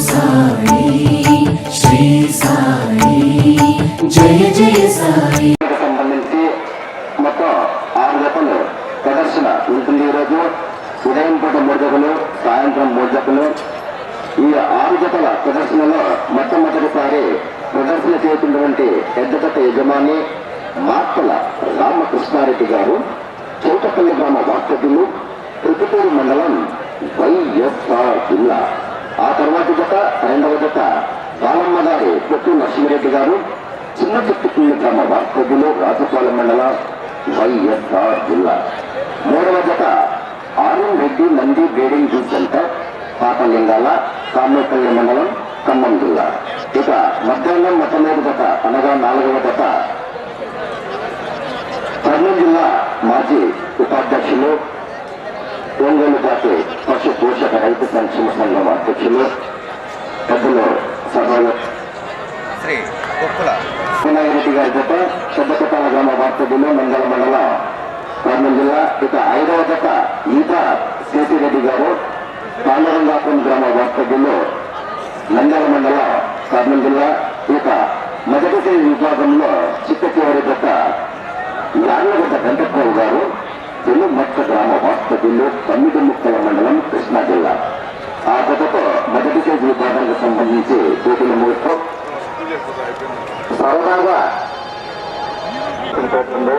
సాయి శ్రీ సాయి జయ జయ సాయి సంబంధించి మొత్తం ఆరు జతలు ప్రదర్శన ఉంటుంది ఈరోజు ఉదయం పూట మూడు జతలు సాయంత్రం మూడు జతలు ఈ ఆరు జతల ప్రదర్శనలో మొట్టమొదటిసారి ప్రదర్శన చేసినటువంటి పెద్ద యజమాని మార్తల రామకృష్ణారెడ్డి గారు చౌటపల్లి గ్రామ వాస్తవ్యులు ప్రతిపూరు మండలం వైఎస్ఆర్ జిల్లా ఆ తర్వాత జత రెండవ జత బాలమ్మ గారి పొట్టు నరసింహరెడ్డి గారు చిన్న చెట్టుకున్న గ్రామ వాస్తవ్యులు రాజపాలెం మండలం వైఎస్ఆర్ జిల్లా. మూడవ జత RM Reddy Nandi breeding zoo centre Pathalingala Kamepalli మండలం ఖమ్మం జిల్లా. ఇక మధ్యాహ్నం మొట్టమొదటి జత అనగా నాలుగవ జత కర్నూలు జిల్లా మాజీ ఉపాధ్యక్షులు ఒంగోలు జాతి పశు పోషక రైతు సంక్షేమ సంఘం అధ్యక్షులు పెద్దలు సభలో. శ్రీ వినాయకరెడ్డి గారి జత పెద్దపట్టాల గ్రామ వార్తలు మండల మండల కర్నూలు జిల్లా ఇక ఐదవ జత ఈత శేషిరెడ్డి గారు పాండరంగాపురం గ్రామ వార్తలు నంద్యాల మండల కర్నూలు జిల్లా ఇక మొదటి విభాగంలో చిట్ట చివరి జత యార్లగడ్డ వెంకట్రావు గారు. తెలుమక్క గ్రామ వాస్తవ్యులు తొమ్మిది ముక్కల మండలం కృష్ణా జిల్లా. ఆ జతతో మొదటి శ్రేణి విభాగానికి సంబంధించి పోటీల ముహూర్తం సరదాగా ఉంటుందో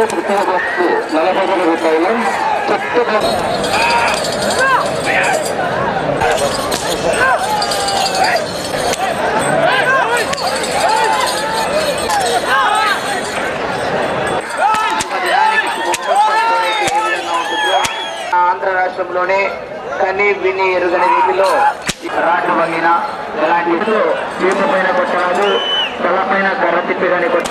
మూడవ ప్రతి తృతీయ నలభై వేల రూపాయలు చెట్టు ఆంధ్ర రాష్ట్రంలోనే కని విని ఎరుగని రీతిలో రాడ్డు వంగిన ఎలాంటి చీపు పైన కొట్టరాదు తల తలపైన కర్ర తిప్పిదని కొట్ట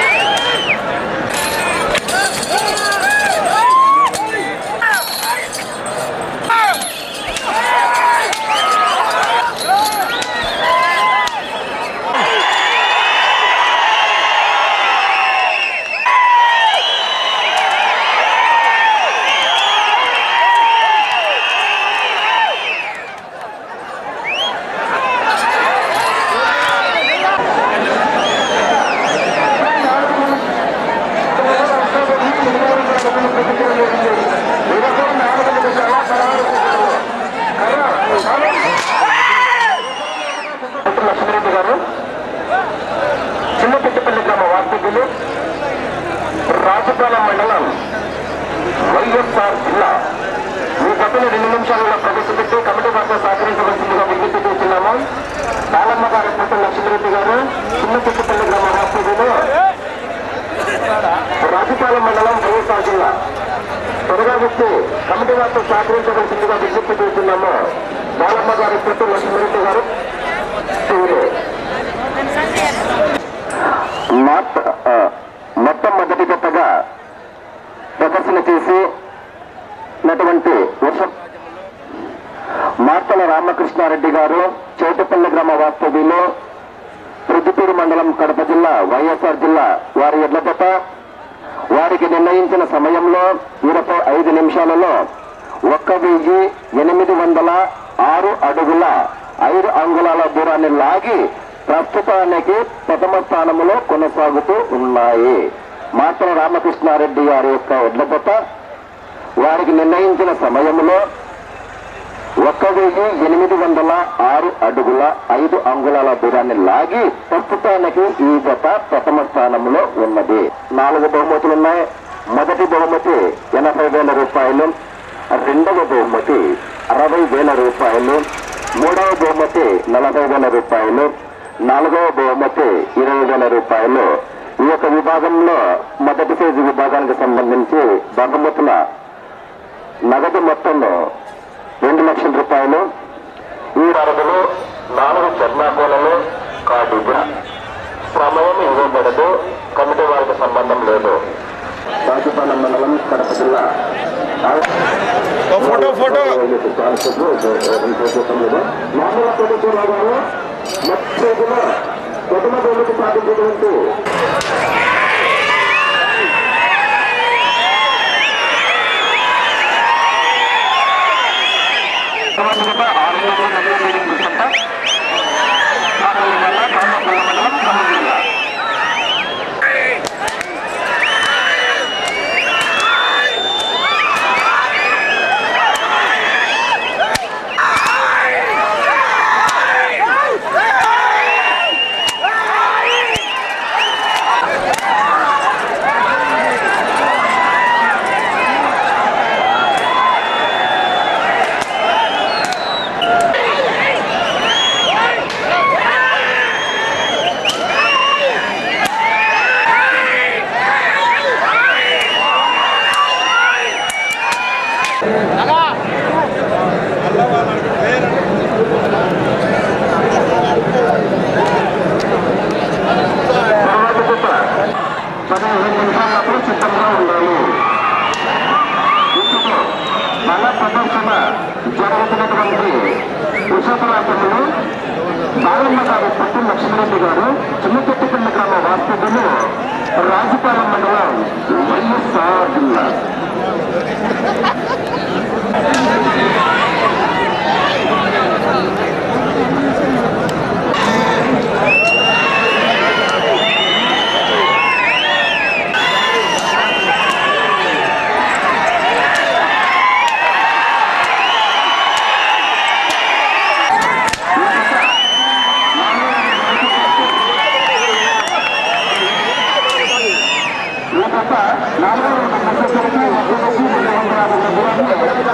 లక్ష్మీరెడ్డి గారు చిన్న పెద్దపల్లి గ్రామ వాస్తవ్యులు రాజపాలెం మండలం వైఎస్ఆర్ జిల్లా మీ గతలు రెండు నిమిషాలలో ప్రవేశపెట్టి కమిటీ వారితో సహకరించవలసిందిగా విజ్ఞప్తి చేస్తున్నాము బాలమ్మ గారి పుట్టిన లక్ష్మీరెడ్డి గారు చిన్న పెద్దపల్లి గ్రామ వాస్తవ్యులు రాజపాలెం మండలం వైఎస్ఆర్ జిల్లా త్వరగా వచ్చి కమిటీ వారితో సహకరించవలసిందిగా విజ్ఞప్తి చేస్తున్నాము బాలమ్మ గారి పుట్టిన లక్ష్మీరెడ్డి గారు సూర్యుడు. మొట్ట- మొట్టమొదటి ప్రదర్శన చేసి నటువంటి వర్ష మార్తల రామకృష్ణారెడ్డి గారు చౌటపల్లి గ్రామ వాస్తవ్యులు ప్రొద్దుటూరు మండలం కడప జిల్లా వైఎస్ఆర్ జిల్లా వారి ఎడ్ల వారికి నిర్ణయించిన సమయంలో ఇరవై ఐదు నిమిషాలలో ఒక్క వెయ్యి ఎనిమిది వందల ఆరు అడుగుల ఐదు అంగుళాల దూరాన్ని లాగి ప్రస్తుతానికి ప్రథమ స్థానంలో కొనసాగుతూ ఉన్నాయి. మాత్ర రామకృష్ణారెడ్డి గారి యొక్క ఎడ్లపత వారికి నిర్ణయించిన సమయంలో ఒక వెయ్యి ఎనిమిది వందల ఆరు అడుగుల ఐదు అంగుళాల దూరాన్ని లాగి ప్రస్తుతానికి ఈ జత ప్రథమ స్థానంలో ఉన్నది. నాలుగు బహుమతులు ఉన్నాయి. మొదటి బహుమతి ఎనభై వేల రూపాయలు రెండవ బహుమతి అరవై వేల రూపాయలు మూడవ బహుమతి నలభై వేల రూపాయలు నాలుగవ బహుమతి ఇరవై వేల రూపాయలు. ఈ యొక్క విభాగంలో మొదటి ఫేజ్ విభాగానికి సంబంధించి బహుమతుల నగదు మొత్తంలో రెండు లక్షల రూపాయలు. ఈ వరదలు నాలుగు చర్మాకోలలో కాటిజ సమయం ఇవ్వబడదు. కమిటీ వారికి సంబంధం లేదు. రాజపాలెం మండలం కడప జిల్లా. Photo photo. ప్రభుత్వ భాగాలు మొత్తం ప్రథమ బహుమతి సాధించినటువంటి పదిహేను లక్ష్మీరెడ్డి గారు చిన్నచెట్టుపల్లి గ్రామ వాస్తవ్యులు రాజుపాలెం మండలం వైఎస్ఆర్ జిల్లా ఈ తప్ప నాలుగో వచ్చేసరికి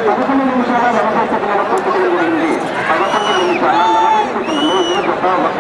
పదకొండు నిమిషాల నలభై సెకండ్ల పూర్తి చేయబడింది పదకొండు నిమిషాల నలభై సెకండ్లు ఈ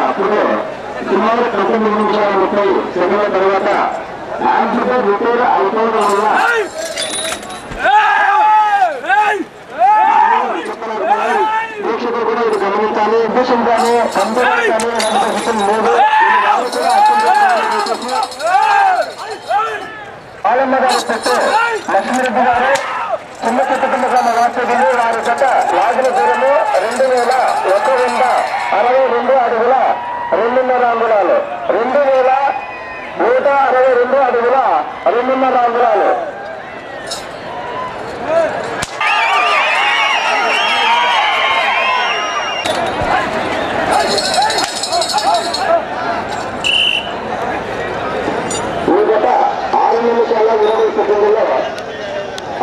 అప్పుడు సుమారు పంతొమ్మిది నిమిషాల ముప్పై సెకండ్ల తర్వాత యాంప్లిఫైర్ రిపేర్ అయిపోవడం వల్ల ప్రేక్షకులు కూడా ఇది గమనించాలి కానీ కంపెనీ కానీ హండ్రెడ్ లేదు. ఇది ఆలమ్మ గారి పెట్టు లక్ష్మీరెడ్డి గారు చిన్న కుటుంబ వాస్తవ్యులు వారి గత లాగిన దూరము రెండు వేల ఒక వంద అరవై రెండు అడుగుల రెండున్నర అంగుళాలు. రెండు వేల నూట అరవై రెండు అడుగుల రెండున్నర అంగుళాలు ఈ గత ఆరు నిమిషాల ఇరవై సెకండ్లలో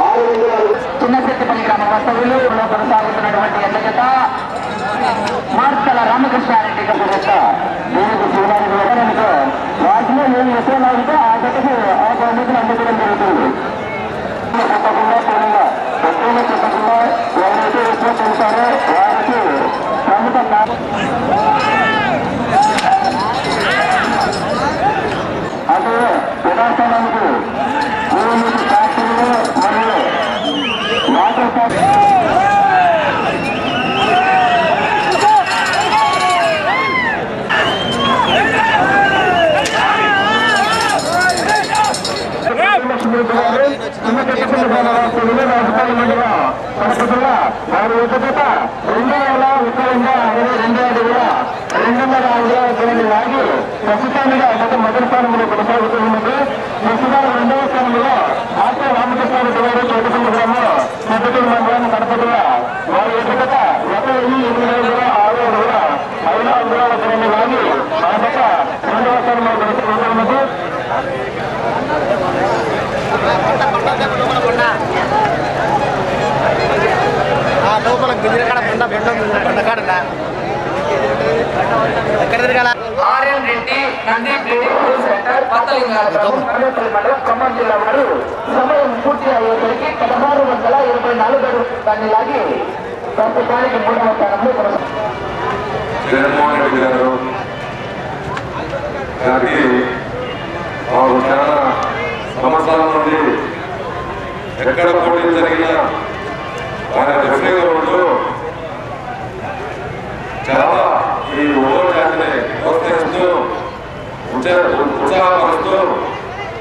ఆరు వందల అడుగు కార్యక్రమ వస్తువులు కొనసాగుతున్నటువంటి ఎల్లజత మార్తల రామకృష్ణారెడ్డి గారి దీనికి చూడడానికి వెళ్ళడానికి వాటిలో ఏం విషయంలో ఉంటే ఆ జతకు ఆ బహుమతులు అందుకోవడం జరుగుతుంది. చెప్పకుండా పూర్ణంగా ఎక్కువగా చెప్పకుండా ఎవరైతే ఎక్కువ చూస్తారో వారికి ప్రముఖ నా- అంటే యథాస్థానానికి భూమి ఫ్యాక్టరీలు మరియు వాటర్ ఫ్యాక్టరీ చిన్న చెట్టుకున్న రాష్ట్రంలో రాజధాని మండల కడపల వారి ఉద్యోగత రెండు వేల ఒక వంద అరవై రెండు అడుగుల రెండున్నర అడుగుల లాగి ప్రస్తుతానికి గత మొదటి స్థానంలో కొనసాగుతూ ఉన్నది ప్రస్తుతం రెండవ స్థానంలో ఆర్కే రామకృష్ణారెడ్డి గారు చోటుకున్న గ్రామం పెద్దటూరు మండలం కడపల వారి ఉద్యోగత గత వెయ్యి ఎనిమిది వందల ఆరు ఐదు రెండు లాగి ఆ రెండవ స్థానంలో లోపల ఎక్కడ తిరగాల ఆర్ఎన్ రెడ్డి సెంటర్ పత్తలింగాపురం మండలం ఖమ్మం జిల్లా వారు సమయం పూర్తి అయ్యేసరికి పదహారు వందల ఇరవై దాన్ని లాగి ప్రస్తుతానికి మూడవ స్థానంలో కొనసాగుతుంది జగన్మోహన్ రెడ్డి గారు గారికి మాకు చాలా సంవత్సరాల నుండి ఎక్కడ పోటీ జరిగినా ఆయన రెఫరీగా ఉంటూ చాలా ఈ ఓటాన్ని ప్రోత్సహిస్తూ ఉత్సాహపరుస్తూ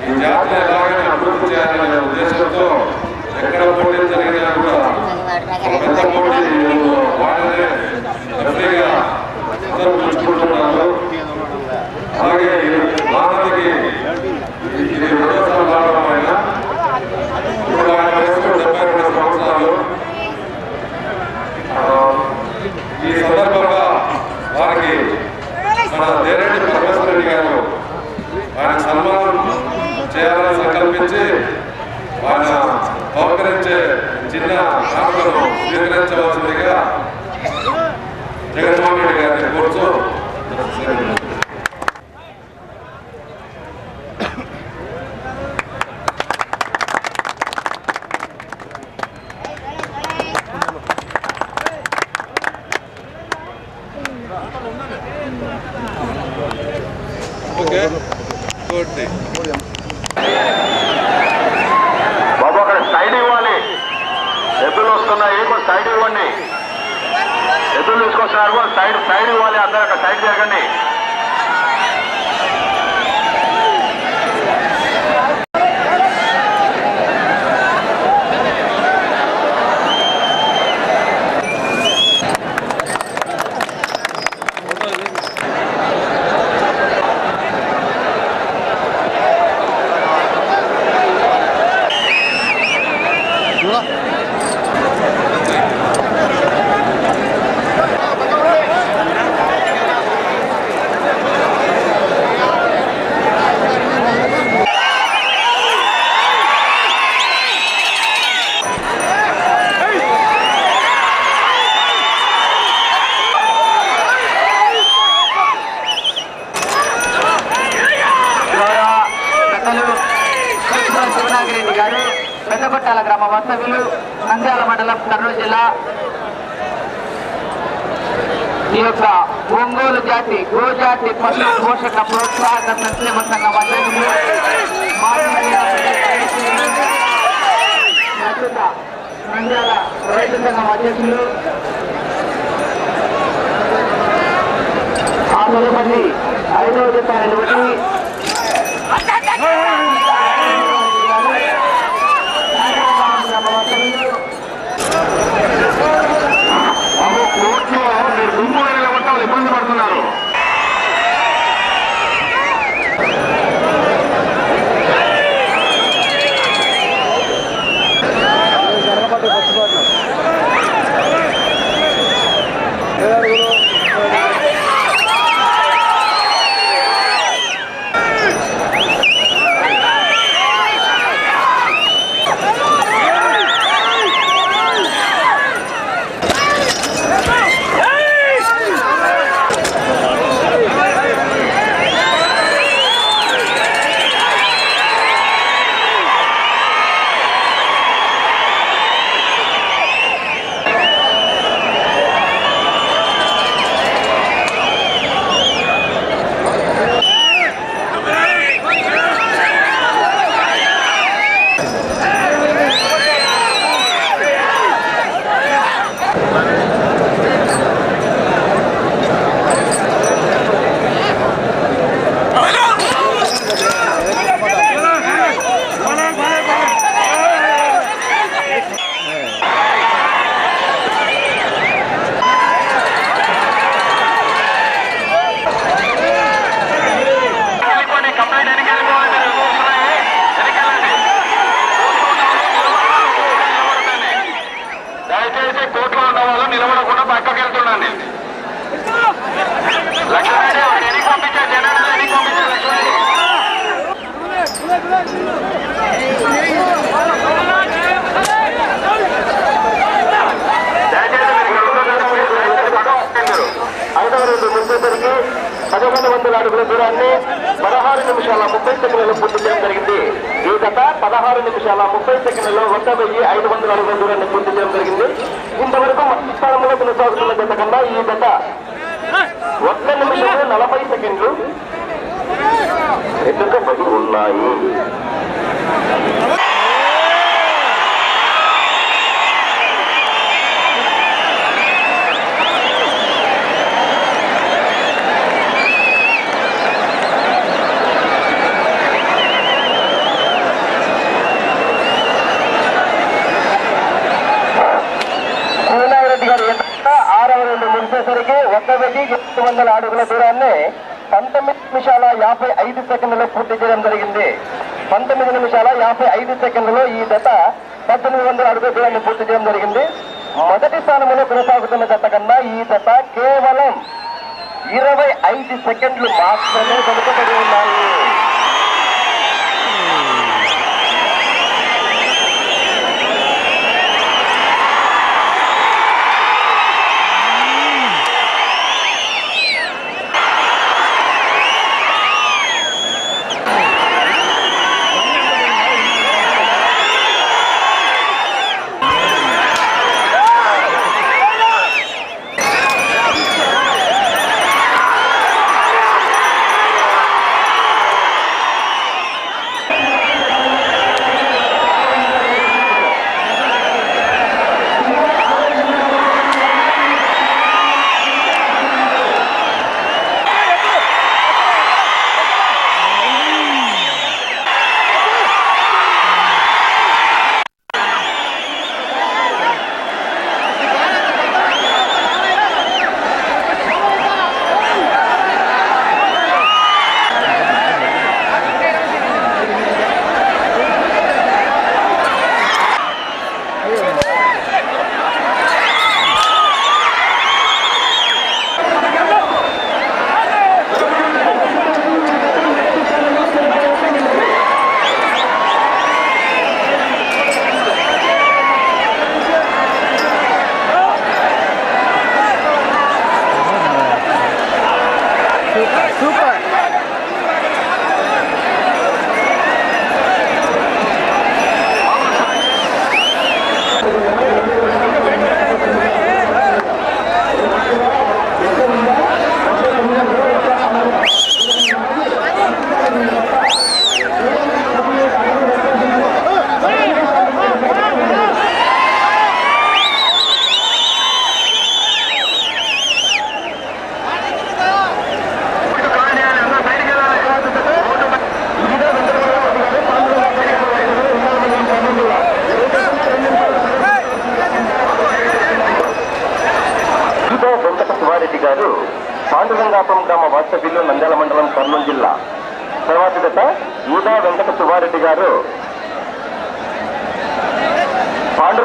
ఈ జాతిని ఎలాగైనా అభివృద్ధి చేయాలనే ఉద్దేశంతో ఎక్కడ పోటీ జరిగినా కూడా అలాగే మానవుడికి ఇది రెండోసారి ఆయన ఇప్పుడు ఆయన వయసు డెబ్బై రెండు సంవత్సరాలు ఈ సందర్భంగా వారికి మన దేరెడ్డి పరమేశ్వర రెడ్డి గారు ఆయన సన్మానం చేయాలని సంకల్పించి ఆయన చిన్న కానుకను స్వీకరించవలసిందిగా జగన్మోహన్ రెడ్డి గారిని కోరుతూ సంఘం అధ్యక్షులు ఆ తదుపరి ఐదవ చెప్పారటువంటి పక్కకి వెళ్తుండండి లక్ష్మణరెడ్డి వాడిని పంపించారు జనాలు ఎనికి పంపించారు ఐదవ పదకొండు వందల అడుగుల దూరాన్ని పదహారు నిమిషాల ముప్పై సెకండ్లలో పూర్తి చేయడం జరిగింది. ఈ గత పదహారు నిమిషాల ముప్పై సెకండ్లలో ఒక వెయ్యి ఐదు వందల రెండు దూరాన్ని పూర్తి చేయడం జరిగింది. ఇంతవరకు స్థానంలో కొనసాగుతున్న గత కన్నా ఈ గత ఒక్క నిమిషాలు నలభై సెకండ్లు వెనుకబడి ఉన్నాయి. రెండు ఒక్క వెయ్యి ఎనిమిది వందల అడుగుల దూరాన్ని పంతొమ్మిది నిమిషాల యాభై ఐదు సెకండ్లలో పూర్తి చేయడం జరిగింది. పంతొమ్మిది నిమిషాల యాభై ఐదు సెకండ్లలో ఈ దత పద్దెనిమిది వందల అడుగుల దూరాన్ని పూర్తి చేయడం జరిగింది. మొదటి స్థానంలో కొనసాగుతున్న దత కన్నా ఈ దత కేవలం ఇరవై ఐదు సెకండ్లు మాత్రమే వెనుకబడి ఉన్నాయి.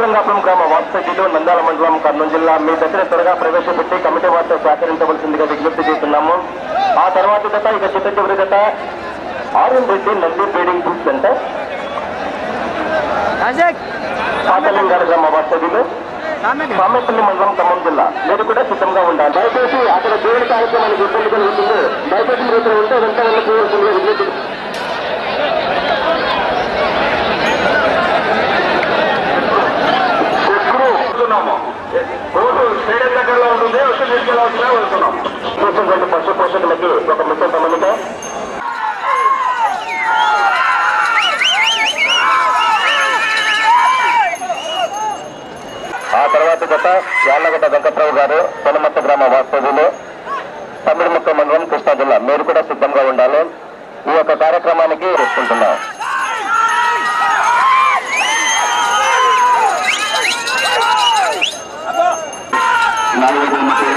పాండురంగాపురం గ్రామ వాస్తవ్యులు నంద్యాల మండలం కర్నూలు జిల్లా మీ దగ్గర త్వరగా ప్రవేశపెట్టి కమిటీ వారితో సహకరించవలసిందిగా విజ్ఞప్తి చేస్తున్నాము. ఆ తర్వాత జత ఇక చిత్త చివరి జత. RN Reddy Nandi trading book centre Pathalingala గ్రామ వాస్తవ్యులు సామెపల్లి మండలం ఖమ్మం జిల్లా. మీరు కూడా సిద్ధంగా ఉండాలి. దయచేసి అక్కడ దేవుడి కార్యక్రమానికి ఇబ్బంది కలుగుతుంది. దయచేసి మీరు ఉంటే వెంట వెళ్ళి చేయవలసిందిగా విజ్ఞప్తి వెళ్తున్నాము. రోడ్డు స్టేడియం దగ్గరలో ఉంటుంది వచ్చి తీసుకెళ్ళవలసిన వెళ్తున్నాం. చూసినటువంటి పశు పోషకులకి ఒక మిత్ర గమనిక ఆ తర్వాత గత యాళ్ళగడ్డ వెంకట్రావు గారు పొలమత్త గ్రామ వాస్తవ్యులు తమిళముక్క మండలం కృష్ణా జిల్లా. మీరు కూడా సిద్ధంగా ఉండాలి. ఈ యొక్క కార్యక్రమానికి చేసుకుంటున్నాం నాలుగు గ్రామాలు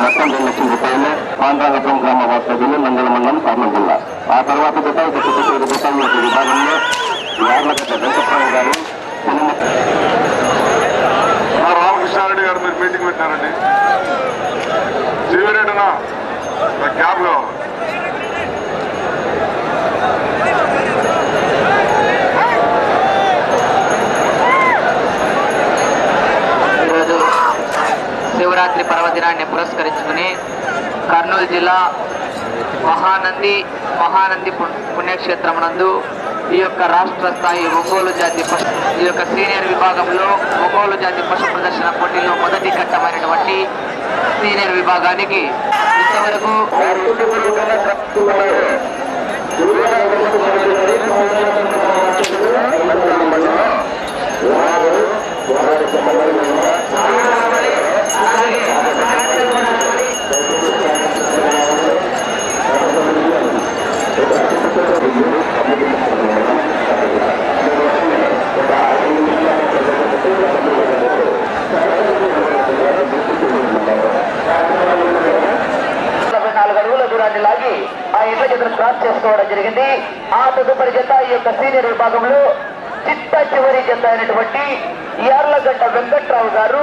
మొత్తం రెండు లక్షల రూపాయలు పాండ్రాగపురం గ్రామ వాస్తవ్యులు నంగల మండలం కర్నూలు జిల్లా ఆ తర్వాత గత ఇక చిత్తూరు గత యొక్క విభాగంలో యార్లగడ్డ వెంకట్రావు గారు రామకృష్ణారెడ్డి గారు మీరు మీటింగ్ పెట్టారండి జీవిరెడ్డినా క్యాబ్ కావాలి ఈరోజు శివరాత్రి పర్వదినాన్ని పురస్కరించుకుని కర్నూలు జిల్లా మహానంది మహానంది పుణ్యక్షేత్రమునందు ఈ యొక్క రాష్ట్ర స్థాయి ఒంగోలు జాతి పశు ఈ యొక్క సీనియర్ విభాగంలో ఒంగోలు జాతి పశు ప్రదర్శన పోటీలో మొదటి ఘట్టమైనటువంటి సీనియర్ విభాగానికి ఇంతవరకు నలభై నాలుగు అడుగుల దూరాన్ని లాగి ఆ ఇంట్ల చేతులు క్రాస్ చేసుకోవడం జరిగింది. ఆ తదుపరి జత ఈ యొక్క సీనియర్ విభాగంలో చిట్ట చివరి జత అయినటువంటి యార్లగడ్డ వెంకట్రావు గారు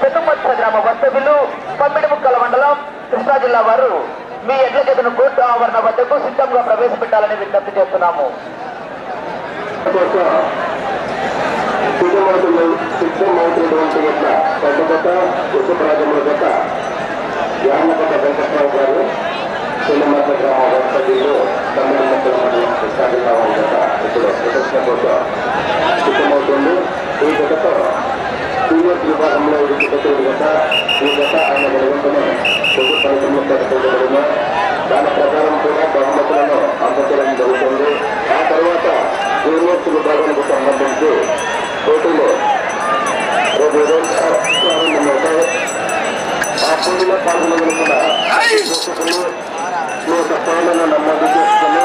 పెతుమత్స గ్రామ వస్తవులు పంపిడి ముక్కల మండలం కృష్ణా జిల్లా వారు మీ ఎడ్ల చేతను కోర్టు ఆవరణ వద్దకు సిద్ధంగా ప్రవేశపెట్టాలని విజ్ఞప్తి చేస్తున్నాము. ఇప్పుడు ప్రదర్శన కోసం సిద్ధమవుతుంది. ఈ గతతో సీనియర్ విభాగంలో చిత్తూరు జత ఈ జత ఆయన పొద్దు పరిశ్రమ పెట్టబడిన దాని ప్రకారం కూడా బహుమతులను అందజేయడం జరుగుతుంది ఆ తర్వాత జూనియర్స్ విభాగానికి సంబంధించి పోటీలో రేపు ఉదయం ప్రారంభమవుతాయి ఆ పోటీలో పాల్గొనగలుగుతున్న పోషకులు మీ పాలన నమోదు చేసుకుని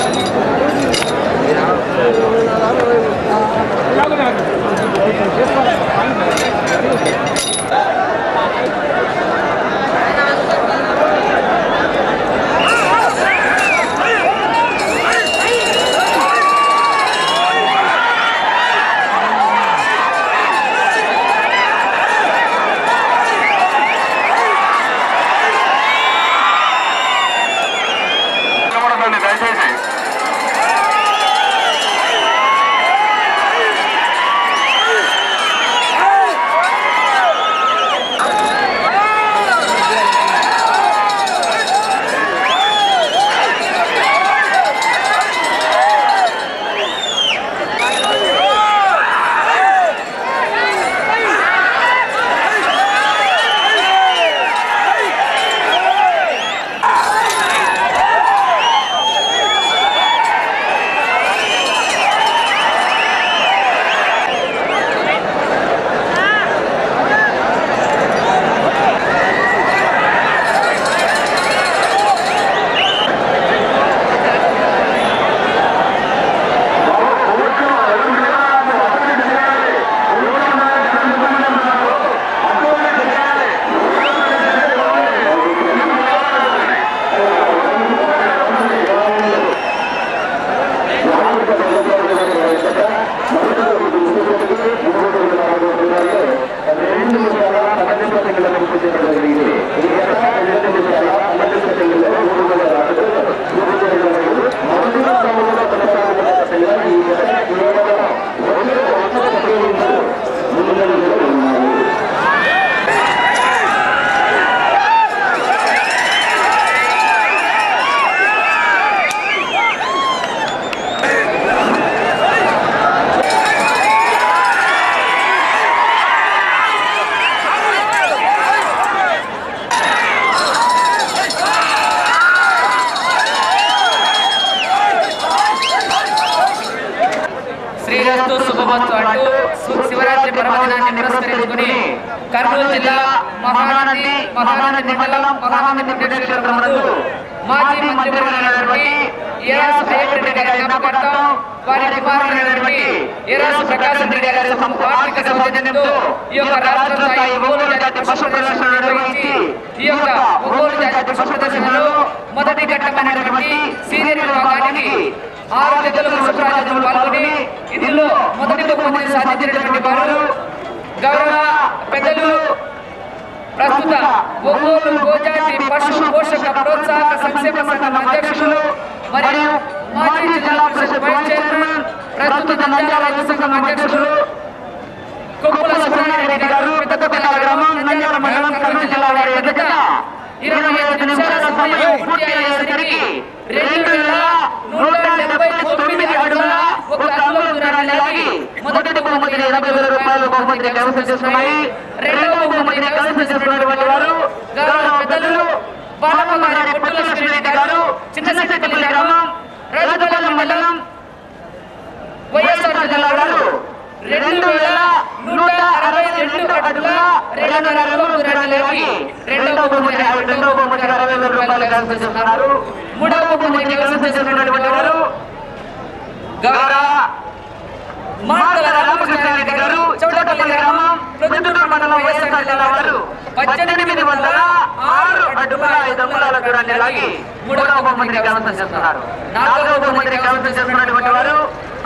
గౌరవ పెద్దలు ప్రస్తుత ఒంగోలు గోజాతి పశు పోషక ప్రోత్సాహక సంక్షేమ సంఘం అధ్యక్షులు మరియు మాజీ జిల్లా పరిషత్ వైస్ చైర్మన్ ప్రస్తుత నంద్యాల రైతు సంఘం అధ్యక్షులు కుప్పల సుబ్రహ్మణ్యారెడ్డి గారు పెద్దపల్లి గ్రామం నంద్యాల మండలం కర్నూలు జిల్లా వారి ఎదుట ఇరవై ఐదు నిమిషాల సమయం పూర్తి అయ్యేసరికి రెండు వేల నూట డెబ్బై తొమ్మిది అడుగుల ఒక అంగుళం దూరాన్ని లాగి మొదటి బహుమతిని ఎనభై వేల రూపాయలు బహుమతిని కైవసం చేసుకున్నాయి రెండవ బహుమతిని కైవసం చేసుకున్నటువంటి వారు గౌరవ పెద్దలు గారు చిన్నశెట్టిపల్లి గ్రామం మండలం వైఎస్ఆర్ జిల్లా వారు. రెండు వేల నూట అరవై రెండు అడుగుల రెండు అడుగుల రెండు లాగి రెండవ బహుమతి రెండవ బహుమతి అరవై వేల రూపాయలు కైవసం చేసుకున్నారు మూడవ బహుమతి కైవసం చేసుకున్నటువంటి వారు గౌరవ మాటల రామకృష్ణారెడ్డి గారు చౌడపల్లి గ్రామం ప్రొద్దుటూరు మండలం వైఎస్ఆర్ జిల్లా వారు. పద్దెనిమిది వందల ఆరు అడుగుల ఐదు అంగుళాల దూరాన్ని లాగి మూడవ బహుమతిని కైవసం చేస్తున్నారు. నాలుగవ బహుమతిని కైవసం చేస్తున్నటువంటి వారు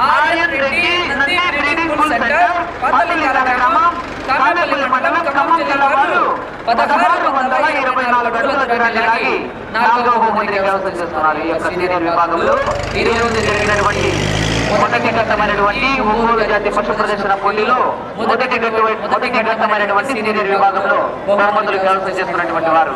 Aryan Reddy Nandi breeding school centre Padalingala గ్రామం కామేపల్లి మండలం ఖమ్మం జిల్లా వారు పదహారు వందల ఇరవై నాలుగు అడుగుల దూరాన్ని లాగి నాలుగవ బహుమతిని కైవసం చేస్తున్నారు. ఈ యొక్క సీనియర్ విభాగంలో ఈ రోజు జరిగినటువంటి మొదటి ఘట్టమైనటువంటి ఒంగోలు జాతి పశు ప్రదర్శన పోటీలో మొదటి మొదటి ఘట్టమైనటువంటి ఇంజనీర్ విభాగంలో బహుమతులు కైవసం చేస్తున్నటువంటి వారు.